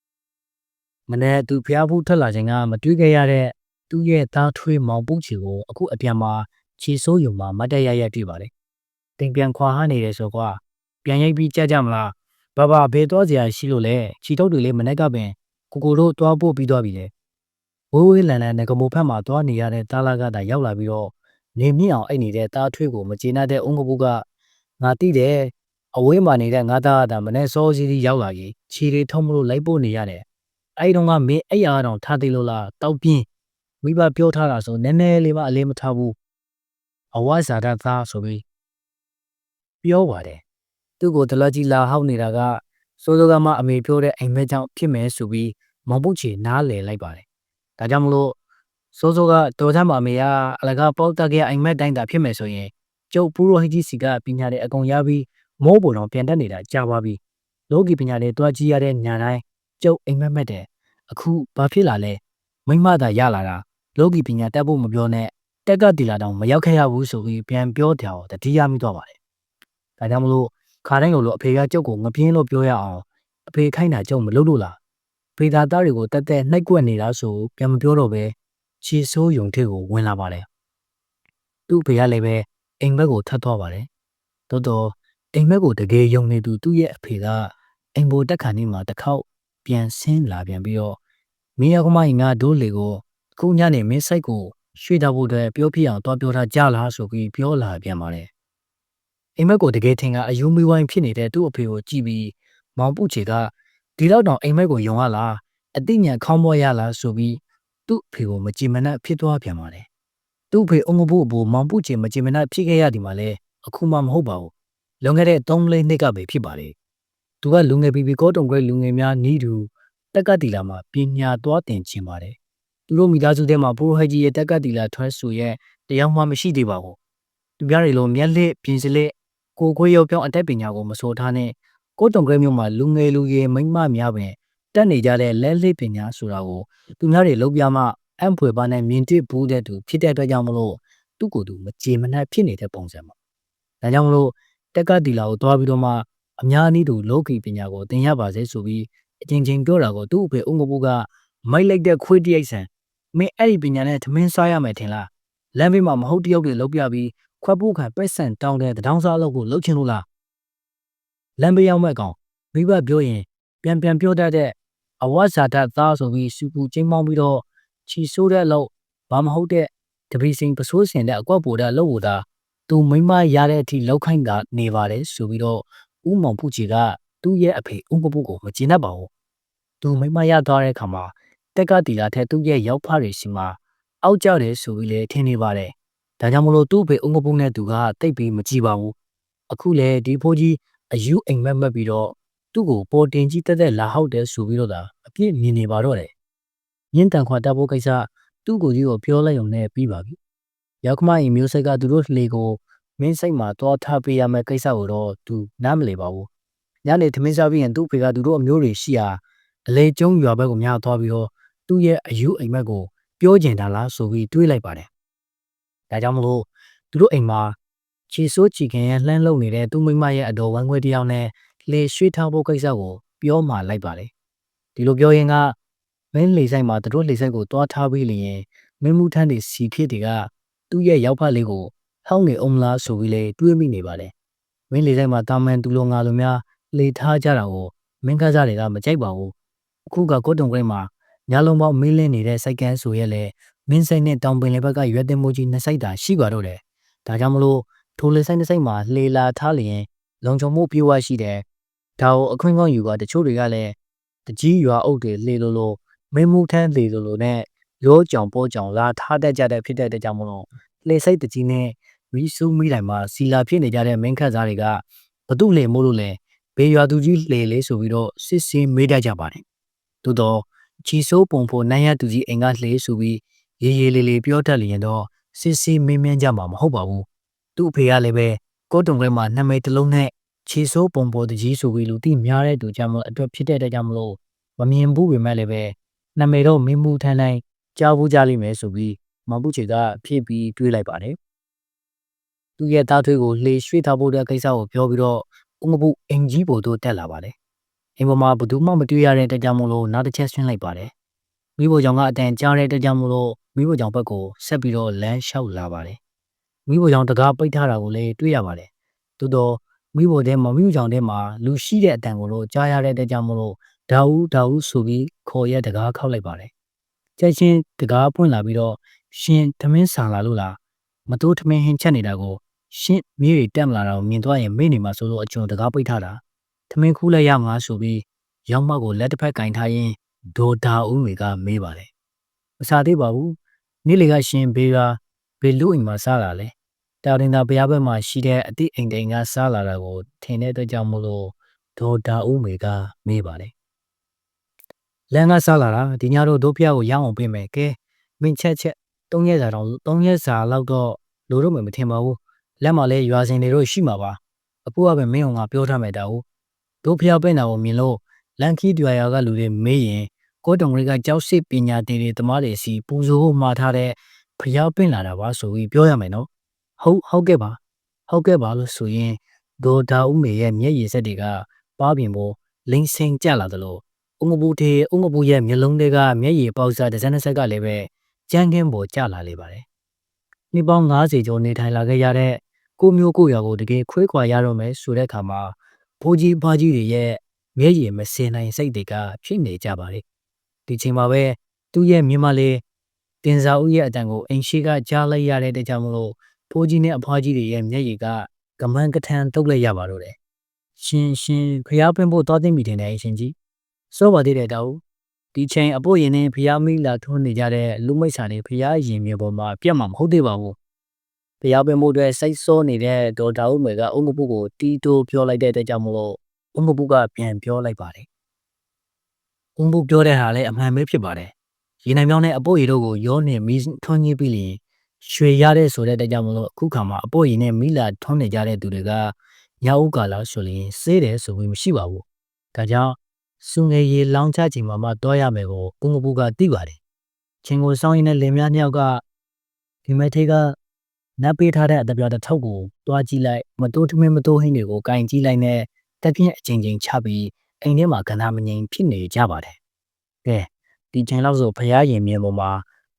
။မနေ့သူဖျားဘူးထွက်လာခြင်းကမတွေ့ခဲ့ရတဲ့သူ့ရဲ့သားထွေးမောင်ပုတ်ချီကိုအခုအပြန်မှာခြေစိုးယုံမှာမတ်တက်ရရတွေ့ပါတယ်။တင်ပြန်ခွာဟနေတယ်ဆိုကွာပြန်ရိုက်ပြီးကြကြမလား။ဘာဘာဘေးသွားစရာရှိလို့လဲခြေထုတ်တွေလေးမနေ့ကပင်ကိုကိုတို့တွားပို့ပြီးသွားပြီလေ။ဝိုးဝေးလန်လန်ငကမိုဖက်မှာတွားနေရတဲ့တားလာကတာရောက်လာပြီးတော့နေမြင့်အောင်အိတ်နေတဲ့တားထွေးကိုမကျေနပ်တဲ့အုံကပုကငါတိတယ် အဝေးမှာနေတဲ့ငါသားကမနဲ့စောစီးစီးရောက်လာကြီးခြေတွေထုံမလို့လိုက်ပို့နေရတယ်အဲ့တုန်းကမင်းအဲ့ရအောင်ထားသေးလို့လားတောက်ပြင်းမိဘပြောထားတာဆိုနည်းနည်းလေးမှအလေးမထားဘူးအဝါဇာတသားဆိုပြီးပြောပါတယ်သူ့ကိုဒလကြီးလာဟောက်နေတာကစိုးစိုးကမှအမေပြောတဲ့အိမ်မက်ကြောင့်ဖြစ်မယ်ဆိုပြီးမောင်ပုတ်ချေနားလည်လိုက်ပါတယ်ဒါကြောင့်မလို့စိုးစိုးကတော်ထမ်းပါအမေကအလကားပေါက်တက်ခဲ့အိမ်မက်တိုင်းတာဖြစ်မယ်ဆိုရင်ကျုပ်ပူရိုဟိကြီးစီကပညာတဲ့အကုန်ရပြီး မိုးပေါ်တော့ပြန်တက်နေတာကြာပါပြီလောကီပညာတွေတွားကြည့်ရတဲ့ညာတိုင်းကျုပ်အိမ်မက်မက်တယ်အခုဘာဖြစ်လာလဲမိမသာရလာတာလောကီပညာတက်ဖို့မပြောနဲ့တက်ကတီလာတောင်မရောက်ခဲ့ရဘူးဆိုပြီးပြန်ပြောတယ်တတိယမိတော့ပါတယ်ဒါကြောင့်မလို့ခါတိုင်းလိုလိုအဖေကကျုပ်ကိုငပြင်းလို့ပြောရအောင်အဖေခိုင်းတာကျုပ်မလုပ်လို့လားဖေသားသားတွေကိုတက်တက်နှိုက်ကွက်နေတာဆိုပြန်မပြောတော့ပဲခြေဆိုးယုံထက်ကိုဝင်လာပါတယ်သူ့ဖေကလည်းပဲအိမ်ဘက်ကိုထပ်သွားပါတယ်တော်တော် အိမ်မက်ကိုတကယ်ယုံနေသူသူ့ရဲ့အဖေကအိမ်ဘိုတက်ခါနေမှာတစ်ခေါက်ပြန်ဆင်းလာပြန်ပြီးတော့မင်းရကမိုင်းငါဒိုးလေကိုအခုညနေမင်းစိတ်ကိုရွှေ့တော့ဖို့အတွက်ပြောပြအောင်တွားပြောထားကြလားဆိုပြီးပြောလာပြန်ပါတယ်အိမ်မက်ကိုတကယ်ထင်ကအယူမီဝိုင်းဖြစ်နေတဲ့သူ့အဖေကိုကြည့်ပြီးမောင်ပုချေကဒီတော့တောင်အိမ်မက်ကိုယုံရလားအတိညာခေါင်းပေါ်ရလားဆိုပြီးသူ့အဖေကိုမကြည်မနှက်ဖြစ်သွားပြန်ပါတယ်သူ့အဖေအုံငဘို့အဘူမောင်ပုချေမကြည်မနှက်ဖြစ်ခဲ့ရဒီမှာလဲအခုမှမဟုတ်ပါဘူး လွန်ခဲ့တဲ့3လနှစ်ကပဲဖြစ်ပါတယ်။သူကလူငယ်ပီပီကောတုံခွဲလူငယ်များနီးတူတက်ကတီလာမှာပညာသွားတင်ခြင်းပါတယ်။သူတို့မိသားစုထဲမှာပရိုဟက်ကြီးရဲ့တက်ကတီလာထွန်းဆူရဲ့တရားမှမရှိသေးပါဘူး။သူများတွေလိုမျက်လက်ပြင်စလက်ကိုခွေးရုပ်ပြောင်းအတက်ပညာကိုမစိုးထားနဲ့ကိုတုံခွဲမျိုးမှာလူငယ်လူငယ်မိန်းမများပင်တက်နေကြတဲ့လက်လက်ပညာဆိုတာကိုသူများတွေလုံးပြမအံ့ဖွယ်ပါနဲ့မြင်တွေ့ဘူးတဲ့သူဖြစ်တဲ့အတွက်ကြောင့်မလို့သူ့ကိုယ်သူမကြေမနက်ဖြစ်နေတဲ့ပုံစံပါ။ဒါကြောင့်မလို့ တက်ကတီလာကိုတွားပြီးတော့မှအများအနည်းတူလောကီပညာကိုသင်ရပါစေဆိုပြီးအချင်းချင်းပြောတာကိုသူ့အဖေအုံကပူကမိုက်လိုက်တဲ့ခွေးတရိတ်ဆန်မင်းအဲ့ဒီပညာနဲ့သမင်းစားရမယ်ထင်လားလမ်းဘေးမှာမဟုတ်တယောက်တွေလောက်ပြပြီးခွက်ပုခံပက်ဆန်တောင်းတဲ့တဒေါင်းစားအလုပ်ကိုလုပ်ချင်လို့လားလမ်းဘေးရောက်မဲ့ကောင်မိဘပြောရင်ပြန်ပြန်ပြောတတ်တဲ့အဝတ်ဇာတသားဆိုပြီးစူပူချင်းမောင်းပြီးတော့ချီဆိုးတဲ့အလုပ်ဘာမဟုတ်တဲ့တပီစင်ပစိုးစင်တဲ့အကွက်ပိုတဲ့အလုပ်ကိုသာ သူမိမရတဲ့အထိလောက်ခိုင်းတာနေပါတယ်ဆိုပြီးတော့ဦးမောင်ဖူချီကသူ့ရဲ့အဖေဦးပပူကိုမကျေနပ်ပါဘူးသူမိမရသွားတဲ့အခါမှာတက်ကတီလာထက်သူ့ရဲ့ရောက်ဖတွေစီမှာအောက်ကျတယ်ဆိုပြီးလေထင်နေပါတယ်ဒါကြောင့်မလို့သူ့အဖေဦးပပူနဲ့သူကတိတ်ပြီးမကြည့်ပါဘူးအခုလေဒီဖိုးကြီးအယူအိမ်မက်မက်ပြီးတော့သူ့ကိုပေါ်တင်ကြီးတက်တက်လာဟောက်တယ်ဆိုပြီးတော့သာအပြစ်မြင်နေပါတော့တယ်ညင်းတန်ခွာတပ်ဖို့ကိစ္စသူ့ကိုကြီးကိုပြောလိုက်ုံနဲ့ပြီးပါပြီ ရောက်ခမအိမ်မျိုးစိတ်ကသူတို့လေကိုမင်းစိတ်မှာသွားထားပေးရမယ့်ကိစ္စကိုတော့သူနားမလည်ပါဘူးညနေသမင်းစားပြီးရင်သူ့ဖေကသူတို့အမျိုးတွေရှိရာအလေကျုံရွာဘက်ကိုများသွားပြီးတော့သူ့ရဲ့အယူအိမ်မက်ကိုပြောကျင်တာလားဆိုပြီးတွေးလိုက်ပါတယ်ဒါကြောင့်မလို့သူတို့အိမ်မှာခြေစိုးချီခင်ရဲ့လှမ်းလုံနေတဲ့သူ့မိမရဲ့အတော်ဝမ်းခွဲတစ်ယောက်နဲ့လေရွှေ့ထားဖို့ကိစ္စကိုပြောမှလိုက်ပါတယ်ဒီလိုပြောရင်ကမင်းလေဆိုင်မှာသူတို့လေဆိုင်ကိုတွားထားပြီးလျင်မင်းမှုထမ်းတွေစီဖြစ်တွေက သူ့ရဲ့ရောက်ဖက်လေးကိုဟောင်းနေအောင်လားဆိုပြီးလေတွေးမိနေပါတယ်မင်းလေဆိုင်မှာတာမန်သူလိုငါလိုများလေထားကြတာကိုမင်းကစားတွေကမကြိုက်ပါဘူးအခုကကိုတုံခွဲမှာညလုံးပေါင်းမင်းလင်းနေတဲ့စိုက်ကန်းဆိုရက်လေမင်းဆိုင်နဲ့တောင်ပင်လေဘက်ကရွက်တင်မိုးကြီးနှစ်စိုက်တာရှိပါတော့တယ်ဒါကြောင့်မလို့ထိုလေဆိုင်တစ်စိုက်မှာလေလာထားလျင်လုံခြုံမှုပြေဝရှိတယ်ဒါကိုအခွင့်ကောင်းယူကတချို့တွေကလည်းတကြီးရွာအုပ်တွေလေလိုလိုမင်းမှုထမ်းလေလိုလိုနဲ့ ရောကြောင်ပေါ်ကြောင်လာထားတတ်ကြတဲ့ဖြစ်တဲ့အတွက်ကြောင့်မလို့လေစိတ်တကြီးနဲ့မီးဆူးမိတိုင်မှာစီလာဖြစ်နေကြတဲ့မင်းခတ်သားတွေကဘသူလေမို့လို့လဲဘေးရွာသူကြီးလေလေဆိုပြီးတော့စစ်စင်းမေးတတ်ကြပါတယ်သို့တော့ချီဆိုးပုံဖို့နိုင်ရသူကြီးအိမ်ကလှေဆိုပြီးရေရေလေးလေးပြောတတ်လျင်တော့စစ်စင်းမင်းမြန်းကြမှာမဟုတ်ပါဘူးသူ့အဖေကလည်းပဲကိုတုံခွဲမှာနာမည်တစ်လုံးနဲ့ခြေစိုးပုံပေါ်တကြီးဆိုပြီးလူသိများတဲ့သူကြောင့်မလို့အတွက်ဖြစ်တဲ့အတွက်ကြောင့်မလို့မမြင်ဘူးပေမဲ့လည်းပဲနာမည်တော့မင်းမှုထန်းတိုင်း ကြားဘူးကြလိမ့်မယ်ဆိုပြီးမပူချေကဖြည့်ပြီးတွေးလိုက်ပါတယ်သူရဲ့သားထွေးကိုလှေရွှေ့ထားဖို့တဲ့ကိစ္စကိုပြောပြီးတော့ဦးမပူအင်ကြီးပေါ်သို့တက်လာပါတယ်အိမ်ပေါ်မှာဘသူမှမတွေ့ရတဲ့အတွက်ကြောင့်မလို့နောက်တစ်ချက်ဆွင်းလိုက်ပါတယ်မိဖို့ကြောင့်ကအတန်ကြားတဲ့အတွက်ကြောင့်မလို့မိဖို့ကြောင့်ဘက်ကိုဆက်ပြီးတော့လမ်းလျှောက်လာပါတယ်မိဖို့ကြောင့်တကားပိတ်ထားတာကိုလည်းတွေ့ရပါတယ်သို့တော့မိဖို့ထဲမှာမိဖို့ကြောင့်ထဲမှာလူရှိတဲ့အတန်ကိုတော့ကြားရတဲ့အတွက်ကြောင့်မလို့ဒါဦးဒါဦးဆိုပြီးခေါ်ရက်တကားခောက်လိုက်ပါတယ် ကြက်ချင်းတကားပွင့်လာပြီးတော့ရှင်သမင်းဆာလာလို့လားမတိုးသမင်းဟင်းချက်နေတာကိုရှင်းမြေတွေတက်မလာတော့မြင်သွားရင်မေ့နေမှာဆိုလို့အကျွန်တကားပိတ်ထားတာသမင်းခူးလိုက်ရမှာဆိုပြီးရောက်မောက်ကိုလက်တစ်ဖက်ကင်ထားရင်ဒေါ်ဒါဦးမေကမေးပါတယ်မစားသေးပါဘူးနေ့လေကရှင်ဘေးကဘေလူအိမ်မှာစားလာလဲတာရင်သာဘုရားဘက်မှာရှိတဲ့အတိအိမ်တိမ်ကစားလာတာကိုထင်တဲ့အတွက်ကြောင့်မလို့ဒေါ်ဒါဦးမေကမေးပါတယ် လမ်းကစားလာတာဒီညတော့ဒုဖျားကိုရအောင်ပြင်မယ်ကဲမင်းချက်ချက်၃ရက်စာတော့၃ရက်စာလောက်တော့လိုတော့မှမထင်ပါဘူးလက်မှာလဲရွာစင်တွေတော့ရှိမှာပါအဖိုးကပဲမင်းအောင်ကပြောထားမယ်တာဟုတ်ဒုဖျားပြင်တာကိုမြင်လို့လန်ခီဒွာယာကလူတွေမေးရင်ကိုတုံတွေကကြောက်စစ်ပညာတင်တွေတမားတွေစီပူဇော်ဖို့မှာထားတဲ့ဖျားပင့်လာတာပါဆိုပြီးပြောရမယ်နော်ဟုတ်ဟုတ်ကဲ့ပါဟုတ်ကဲ့ပါလို့ဆိုရင်ဒေါ်ဒါဦးမေရဲ့မျက်ရည်ဆက်တွေကပါးပြင်ပေါ်လိမ့်စင်ကြလာသလို အုံမပူထေအုံမပူရဲ့မျက်လုံးတွေကမျက်ရည်ပေါက်စားတစ်စက်နှစ်ဆက်ကလည်းပဲကြမ်းခင်းပေါ်ကျလာလေပါတယ်။နှစ်ပေါင်း90ကျော်နေထိုင်လာခဲ့ရတဲ့ကိုမျိုးကိုရွာကိုတကယ်ခွေးခွာရတော့မယ်ဆိုတဲ့အခါမှာဘိုးကြီးဖားကြီးတွေရဲ့မျက်ရည်မစင်နိုင်စိတ်တွေကဖြစ်နေကြပါလေ။ဒီချိန်မှာပဲသူ့ရဲ့မြင်မလေးတင်စာဦးရဲ့အတန်ကိုအိမ်ရှိကကြားလိုက်ရတဲ့တကြောင်မလို့ဖိုးကြီးနဲ့အဖွားကြီးတွေရဲ့မျက်ရည်ကကမန်းကထန်တုပ်လိုက်ရပါတော့တယ်။ရှင်ရှင်ဖျားပင်းဖို့တောသိမ့်မိတယ်နဲ့ရှင်ကြီး။ စောပါသေးတယ်တောက်ဒီချိန်အဖို့ရင်နဲ့ဖျားမိလာထွန်းနေကြတဲ့လူမိတ်ဆာတွေဖျားရင်မြေပေါ်မှာပြတ်မှာမဟုတ်သေးပါဘူးဖျားပင်မှုအတွက်စိတ်ဆိုးနေတဲ့ဒေါ်တာဦးမေကအုံကပုကိုတီးတိုးပြောလိုက်တဲ့အတွက်ကြောင့်မလို့အုံကပုကပြန်ပြောလိုက်ပါတယ်။အုံကပုပြောတဲ့ဟာလည်းအမှန်ပဲဖြစ်ပါတယ်။ရေနိုင်မြောင်းနဲ့အပို့ရီတို့ကိုရောနေမီးထွန်းကြီးပြီးလျင်ရွှေရတဲ့ဆိုတဲ့အတွက်ကြောင့်မလို့အခုခါမှာအပို့ရီနဲ့မီးလာထွန်းနေကြတဲ့သူတွေကညအုပ်ကာလာဆိုရင်စေးတယ်ဆိုပြီးမရှိပါဘူး။ဒါကြောင့် စုငယ်ရေလောင်းချချိန်မှာမှတွားရမယ်ကိုအုံကပုကသိပါတယ်။ချင်းကိုစောင်းရင်နဲ့လင်မယားနှစ်ယောက်ကဒီမဲ့ထေးကနပ်ပေးထားတဲ့အတပြားတစ်ထုပ်ကိုတွားကြည့်လိုက်မတိုးထမင်းမတိုးဟင်းတွေကိုကင်ကြည့်လိုက်နဲ့တက်ပြင်းအချိန်ချင်းချပြီးအိမ်ထဲမှာကဏ္ဍမငိမ်ဖြစ်နေကြပါတယ်။ကဲဒီချိန်လောက်ဆိုဖရားရင်မြင်ပေါ်မှာ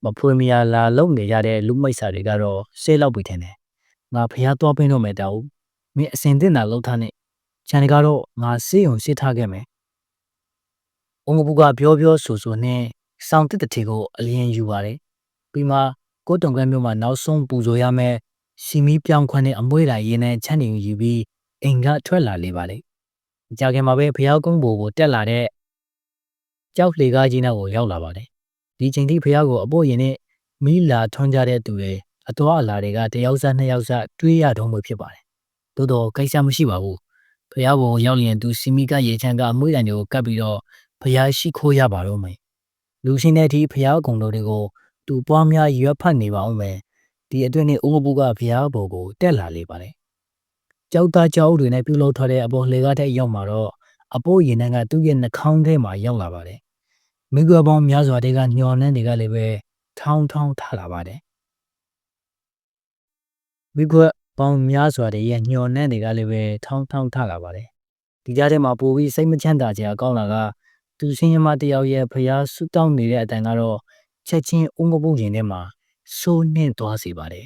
မဖွေမရလာလုံနေကြတဲ့လူမိတ်ဆာတွေကတော့ဆေးလောက်ပြီထင်တယ်။ငါဖရားသွားပင်းတော့မယ်တောက်မင်းအစင်တင်တာလောက်ထားနဲ့ခြံတွေကတော့ငါစေးုံစစ်ထားခဲ့မယ်။ အုံကပူကပြောပြောဆိုဆိုနဲ့စောင်းတစ်တထေကိုအလျင်ယူပါတယ်။ပြီးမှကိုတုံကန်းမြို့မှာနောက်ဆုံးပူဇော်ရမယ်စီမီပြောင်းခွန်းနဲ့အမွှေးတိုင်းရင်းနဲ့ချမ်းနေယူပြီးအိမ်ကထွက်လာလေပါလေ။ကြာခင်မှာပဲဖျောက်ကုန်းဘိုကိုတက်လာတဲ့ကြောက်လေကားကြီးနောက်ကိုရောက်လာပါတယ်။ဒီချိန်ထိဖျောက်ကိုအဖို့ရင်နဲ့မီးလာထွန်းကြတဲ့သူတွေအတော်အလာတွေကတယောက်စားနှစ်ယောက်စားတွေးရတော့မှဖြစ်ပါတယ်။သို့တော့ကိစ္စမရှိပါဘူး။ဖျောက်ဘုံရောက်လျင်သူစီမီကရေချမ်းကအမွှေးတိုင်းကိုကပ်ပြီးတော့ ဖျားရှိခိုးရပါတော့မယ်။လူရှင်တဲ့အထိဖျားကုံတို့တွေကိုသူပွားများရွက်ဖတ်နေပါအောင်မယ်။ဒီအတွင်းနဲ့ဦးမပူကဖျားဘုံကိုတက်လာလေပါတယ်။ကြောက်သားကြောက်တွေနဲ့ပြုတ်လောက်ထားတဲ့အပေါ်လေကားထက်ရောက်မှာတော့အပိုးရင်နှန်းကသူ့ရဲ့နှာခေါင်းထဲမှာရောက်လာပါတယ်။မိကွယ်ပေါင်းများစွာတွေကညှော်နှန်းတွေကလည်းပဲထောင်းထောင်းထလာပါတယ်။မိကွယ်ပေါင်းများစွာတွေရဲ့ညှော်နှန်းတွေကလည်းပဲထောင်းထောင်းထလာပါတယ်။ဒီကြားထဲမှာပိုပြီးစိတ်မချမ်းသာကြအကောင်းလာက သူစင်းရမတယောက်ရဲ့ဖျားဆူတောင်းနေတဲ့အတန်ကတော့ချက်ချင်းအုံကပုတ်ရင်ထဲမှာစိုးနှင့်သွားစေပါတယ်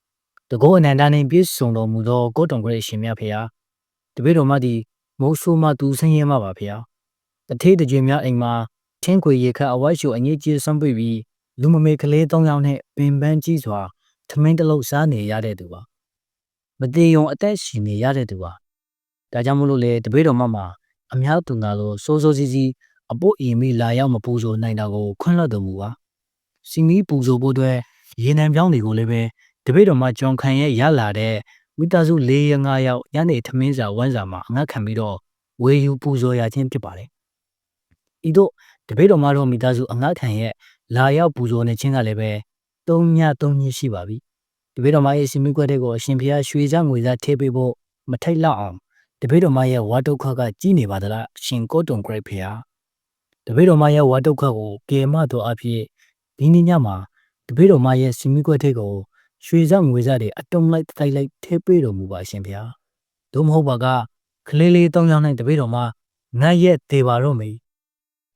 ။တကောအနန္တနှင့်ပြည့်စုံတော်မူသောကိုတုံကရဲ့ရှင်မြတ်ဖျားတပည့်တော်မသည်မုတ်ဆိုးမှသူဆင်းရဲမှပါဖျား။တထေးတကြွေများအိမ်မှာထင်းခွေရေခတ်အဝိုက်ရှုအငိကြီးဆွမ်းပွေပြီးလူမမေကလေး၃ယောက်နဲ့ပင်ပန်းကြီးစွာထမင်းတစ်လုံးစားနေရတဲ့သူပါ။မတေယုံအသက်ရှင်နေရတဲ့သူပါ။ဒါကြောင့်မလို့လေတပည့်တော်မမှာအများသူနာလို့စိုးစိုးစီးစီး အပုတ်အင်မီလာရောက်မပူဇော်နိုင်တာကိုခွင့်လွှတ်တော်မူပါ။စီမီပူဇော်ဖို့အတွက်ရေနံပြောင်းတွေကိုလည်းပဲတပည့်တော်မဂျွန်ခံရဲ့ရလာတဲ့မိသားစု၄ရ၅ယောက်ညနေထမင်းစာဝမ်းစာမှာအငတ်ခံပြီးတော့ဝေယူပူဇော်ရခြင်းဖြစ်ပါတယ်။ဤသို့တပည့်တော်မတော်မိသားစုအငတ်ခံရဲ့လာရောက်ပူဇော်နေခြင်းကလည်းပဲသုံးညသုံးညရှိပါပြီ။တပည့်တော်မရဲ့စီမီကွက်တဲ့ကိုအရှင်ဖျားရွှေစားငွေစားထည့်ပေးဖို့မထိတ်လောက်အောင်တပည့်တော်မရဲ့ဝါဒုက္ခကကြီးနေပါသလားရှင်ကိုတုံဂရိတ်ဖျား တပည့်တော်မရဲ့ဝါဒုက္ခကိုကေမတော်အဖြစ်ဒီနေ့ညမှာတပည့်တော်မရဲ့စီမီကွက်တဲ့ကိုရွှေစားငွေစားတွေအတုံးလိုက်တိုက်လိုက်ထည့်ပေးတော်မူပါရှင်ဖျား။သို့မဟုတ်ပါကကလေးလေးတောင်းကြောင်းနိုင်တပည့်တော်မငတ်ရက်သေးပါတော့မေ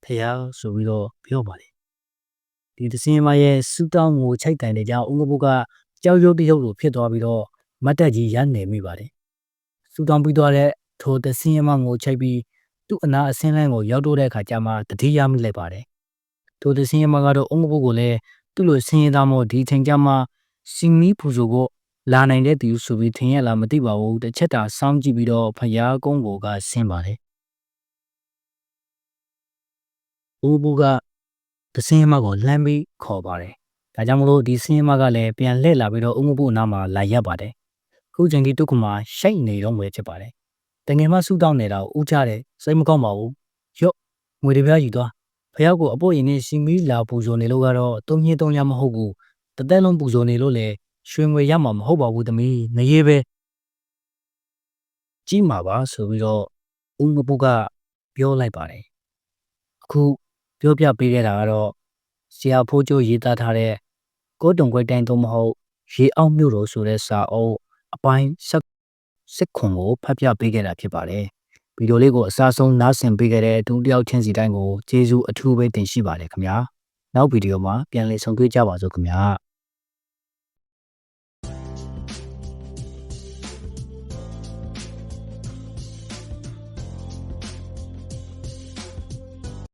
ဖျားဆိုပြီးတော့ပြောပါလေဒီသစင်းမရဲ့စူတောင်းကိုချိုက်တန်တဲ့ကြောင့်ဦးကပုကကြောက်ရွံ့တရုပ်လိုဖြစ်သွားပြီးတော့မတ်တက်ကြီးရနေမိပါတယ်စူတောင်းပြီးသွားတဲ့ထိုသစင်းမကိုချိုက်ပြီး သူ့အနာအစင်းလန်းကိုရောက်တော့တဲ့အခါကျမှတတိယမိလိုက်ပါတယ်ထိုသစင်းမကတော့ဦးကပုကိုလည်းသူ့လိုဆင်းရဲသားမို့ဒီချိန်ကျမှစင်မီပူဇိုကိုလာနိုင်တဲ့သူဆိုပြီးထင်ရလားမသိပါဘူးတစ်ချက်တာစောင်းကြည့်ပြီးတော့ဖျားကုန်းကိုကဆင်းပါတယ်ဦးဘူကတစင်းမကိုလှမ်းပြီးခေါ်ပါတယ်ဒါကြောင့်မလို့ဒီစင်းမကလည်းပြန်လှည့်လာပြီးတော့ဦးမဘူနားမှာလာရက်ပါတယ်ခုချိန်ဒီတုကမှာရှိတ်နေတော့ငွေဖြစ်ပါတယ် တငယ်မဆူတောင်းနေတာကိုဦးချတယ်စိတ်မကောင်းပါဘူးရော့ငွေတွေပြားယူသွားဖះကိုအပို့ရင်နဲ့စီမီလာပူဇော်နေလို့ကတော့တုံးညင်းတုံးညမဟုတ်ဘူးတသက်လုံးပူဇော်နေလို့လေရွှေငွေရမှာမဟုတ်ပါဘူးသမီးငရေပဲကြီးမှာပါဆိုပြီးတော့ဦးမပူကပြောလိုက်ပါတယ်အခုပြောပြပေးခဲ့တာကတော့ဆရာဖိုးကျိုးရေးသားထားတဲ့ကိုတုံခွဲတိုင်းသို့မဟုတ်ရေအောင်မြို့တော်ဆိုတဲ့စာအုပ်အပိုင်းဆက် စစ်ခွန်ကိုဖတ်ပြပေးခဲ့တာဖြစ်ပါတယ်ဗီဒီယိုလေးကိုအစားဆုံးနားဆင်ပေးခဲ့တဲ့ဒုတိယချင်းစီတိုင်းကိုကျေးဇူးအထူးပဲတင်ရှိပါတယ်ခင်ဗျာနောက်ဗီဒီယိုမှာပြန်လည်ဆုံတွေ့ကြပါစို့ခင်ဗျာ